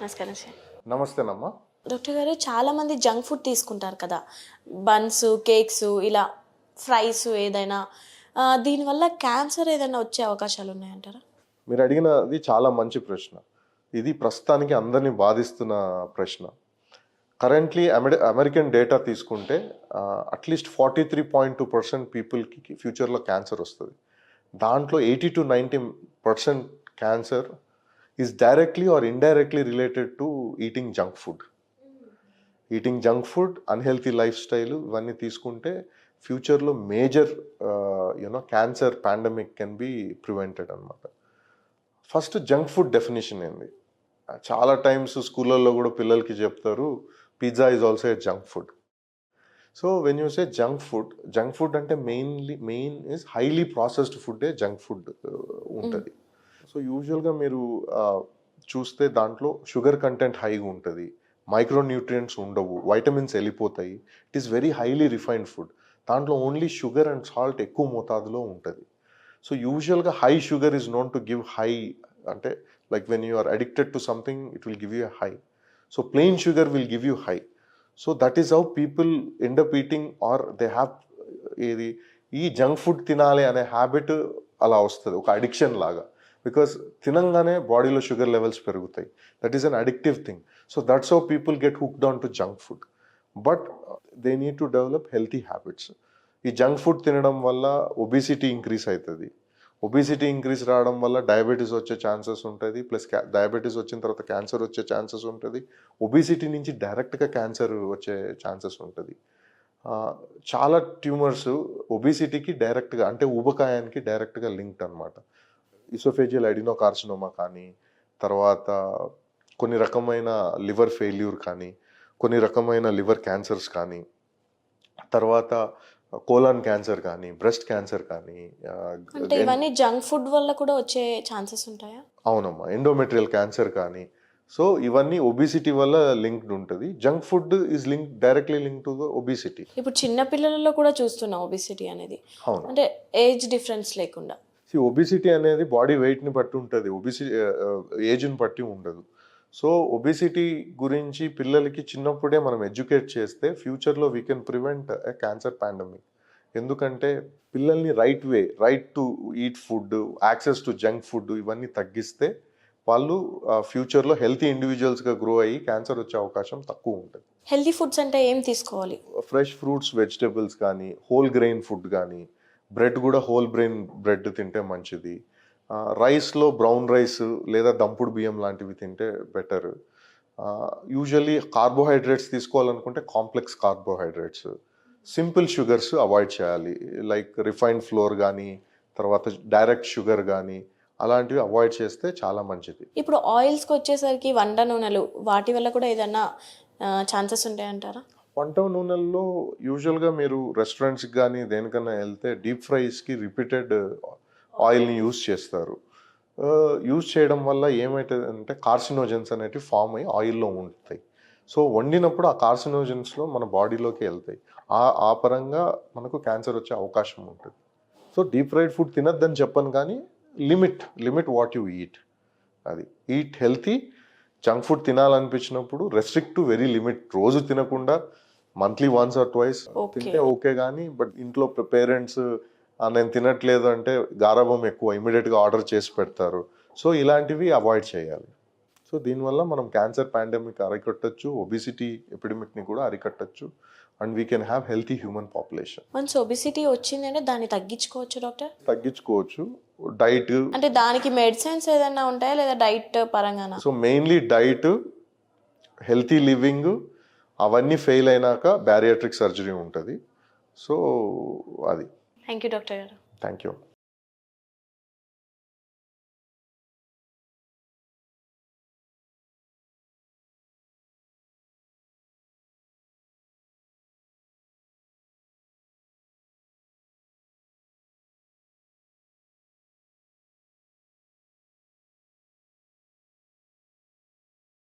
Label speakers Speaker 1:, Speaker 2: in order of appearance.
Speaker 1: నమస్కారం sir.
Speaker 2: నమస్తేనమ్మా.
Speaker 1: Doctor గారు చాలా మంది జంక్ ఫుడ్ తీసుకుంటారు కదా. బన్స్ కేక్స్ ఇలా ఫ్రైస్ ఏదైనా. ఆ, దీనివల్ల క్యాన్సర్ ఏదైనా వచ్చే అవకాశాలు ఉన్నాయంటారా?
Speaker 2: మీరు అడిగినది చాలా మంచి ప్రశ్న. ఇది ప్రస్తుతానికి అందరినీ బాధిస్తున్న ప్రశ్న. కరెంట్లీ అమెరి అమెరికన్ డేటా తీసుకుంటే at least forty three point two percent పీపుల్కి ఫ్యూచర్లో క్యాన్సర్ వస్తుంది. దాంట్లో eighty to ninety percent cancer is directly or indirectly related to eating junk food eating junk food unhealthy life style ఇవన్నీ తీసుకుంటే ఫ్యూచర్లో major you know cancer pandemic can be prevented అనమాట first junk food definition ఏంది? చాలా times స్కూళ్ళల్లో కూడా పిల్లలకి చెప్తారు pizza is also a junk food so when you say junk food junk food అంటే mainly main is highly processed food junk food ఉంటుంది. So యూజువల్గా మీరు చూస్తే దాంట్లో షుగర్ కంటెంట్ హైగా ఉంటుంది. మైక్రో న్యూట్రియంట్స్ ఉండవు. వైటమిన్స్ వెళ్ళిపోతాయి. It is very highly refined food దాంట్లో ఓన్లీ షుగర్ అండ్ సాల్ట్ ఎక్కువ మోతాదులో ఉంటుంది. సో యూజువల్గా high sugar is known to give high అంటే like when you are addicted to something it will give you high so plain sugar will give you high so that is how people end up eating or they have ఏది ఈ junk food తినాలి అనే habit అలా వస్తుంది. ఒక addiction లాగా. Because తినంగానే బాడీలో షుగర్ లెవెల్స్ పెరుగుతాయి. That is an addictive thing so that's how people get hooked on to junk food but they need to develop healthy habits ఈ జంక్ ఫుడ్ తినడం వల్ల ఒబిసిటీ ఇంక్రీస్ అవుతుంది ఒబిసిటీ ఇంక్రీస్ రావడం వల్ల diabetes వచ్చే chances ఉంటుంది. Plus diabetes వచ్చిన తర్వాత క్యాన్సర్ వచ్చే ఛాన్సెస్ ఉంటుంది. ఒబిసిటీ నుంచి డైరెక్ట్గా క్యాన్సర్ వచ్చే ఛాన్సెస్ ఉంటుంది. చాలా ట్యూమర్స్ ఒబిసిటీకి డైరెక్ట్గా అంటే ఊబకాయానికి డైరెక్ట్గా లింక్డ్ అనమాట ఇసోఫేజియల్ అడినోకార్సినోమా కానీ తర్వాత కొన్ని రకమైన లివర్ ఫెయిల్యూర్ కానీ కొన్ని రకమైన లివర్ క్యాన్సర్స్ కానీ తర్వాత కోలాన్ క్యాన్సర్ కానీ బ్రెస్ట్ క్యాన్సర్ కానీ
Speaker 1: అంటే ఇవన్నీ జంక్ ఫుడ్ వల్ల కూడా వచ్చే ఛాన్సెస్ ఉంటాయా?
Speaker 2: అవునమ్మా ఎండోమెట్రియల్ క్యాన్సర్ కానీ. సో ఇవన్నీ ఒబిసిటీ వల్ల లింక్డ్ ఉంటుంది. Junk food is link directly link to obesity
Speaker 1: ఇప్పుడు చిన్న పిల్లలలో కూడా చూస్తున్నాం ఒబిసిటీ అనేది.
Speaker 2: అవును.
Speaker 1: అంటే ఏజ్ డిఫరెన్స్ లేకుండా.
Speaker 2: ఒబిసిటీ అనేది బాడీ వెయిట్ని బట్టి ఉంటుంది. ఒబిసిటీ ఏజ్ని బట్టి ఉండదు. సో ఒబిసిటీ గురించి పిల్లలకి చిన్నప్పుడే మనం ఎడ్యుకేట్ చేస్తే ఫ్యూచర్లో we can prevent a cancer pandemic ఎందుకంటే పిల్లల్ని right way right to eat food access to junk food ఇవన్నీ తగ్గిస్తే వాళ్ళు ఫ్యూచర్లో హెల్తీ ఇండివిజువల్స్గా గ్రో అయ్యి క్యాన్సర్ వచ్చే అవకాశం తక్కువ ఉంటుంది.
Speaker 1: హెల్తీ ఫుడ్స్ అంటే ఏం తీసుకోవాలి?
Speaker 2: ఫ్రెష్ ఫ్రూట్స్ వెజిటబుల్స్ కానీ హోల్ గ్రెయిన్ ఫుడ్ కానీ బ్రెడ్ కూడా హోల్ బ్రెయిన్ బ్రెడ్ తింటే మంచిది. రైస్లో బ్రౌన్ రైస్ లేదా దంపుడు బియ్యం లాంటివి తింటే బెటర్. యూజువల్లీ కార్బోహైడ్రేట్స్ తీసుకోవాలనుకుంటే complex carbohydrates. Simple sugars avoid చేయాలి. లైక్ రిఫైన్డ్ ఫ్లోర్ కానీ తర్వాత డైరెక్ట్ షుగర్ కానీ అలాంటివి అవాయిడ్ చేస్తే చాలా మంచిది.
Speaker 1: ఇప్పుడు ఆయిల్స్కి వచ్చేసరికి వంట నూనెలు వాటి వల్ల కూడా ఏదైనా ఛాన్సెస్ ఉంటాయంటారా?
Speaker 2: పంట నూనెల్లో యూజువల్గా మీరు రెస్టారెంట్స్కి కానీ దేనికన్నా వెళ్తే డీప్ ఫ్రైస్కి రిపీటెడ్ ఆయిల్ని యూజ్ చేస్తారు. యూజ్ చేయడం వల్ల ఏమవుతుంది అంటే కార్సినోజన్స్ అనేటివి ఫామ్ అయ్యి ఆయిల్లో ఉంటాయి. సో వండినప్పుడు ఆ కార్సినోజన్స్లో మన బాడీలోకి వెళ్తాయి. ఆ ఆ పరంగా మనకు క్యాన్సర్ వచ్చే అవకాశం ఉంటుంది. సో డీప్ ఫ్రైడ్ ఫుడ్ తినద్దని చెప్పను కానీ limit limit what you eat అది ఈట్ హెల్తీ జంక్ ఫుడ్ తినాలనిపించినప్పుడు రెస్ట్రిక్ట్ టు వెరీ లిమిట్ రోజు తినకుండా మంత్లీ వన్స్ ఆర్ ట్వైస్. తింటే ఓకే కానీ బట్ ఇంట్లో పేరెంట్స్ నేను తినట్లేదు అంటే గారాబం ఎక్కువ ఇమీడియట్గా ఆర్డర్ చేసి పెడతారు. సో ఇలాంటివి అవాయిడ్ చేయాలి. సో దీనివల్ల మనం క్యాన్సర్ పాండమిక్ అరికట్టచ్చు ఒబిసిటీ ఎపిడమిక్ని కూడా అరికట్టచ్చు and we can have healthy human population
Speaker 1: once obesity వచ్చిందంటే దాన్ని తగ్గించుకోవచ్చు డాక్టర్?
Speaker 2: తగ్గించుకోవచ్చు. డైట్
Speaker 1: అంటే దానికి మెడిసిన్స్ ఏదైనా ఉంటాయా లేదా diet పరంగానా?
Speaker 2: So mainly diet healthy living అవన్నీ ఫెయిల్ అయినాక బ్యారియాట్రిక్ సర్జరీ ఉంటుంది. సో అది.
Speaker 1: థ్యాంక్ యూ డాక్టర్ గారు.
Speaker 2: Thank you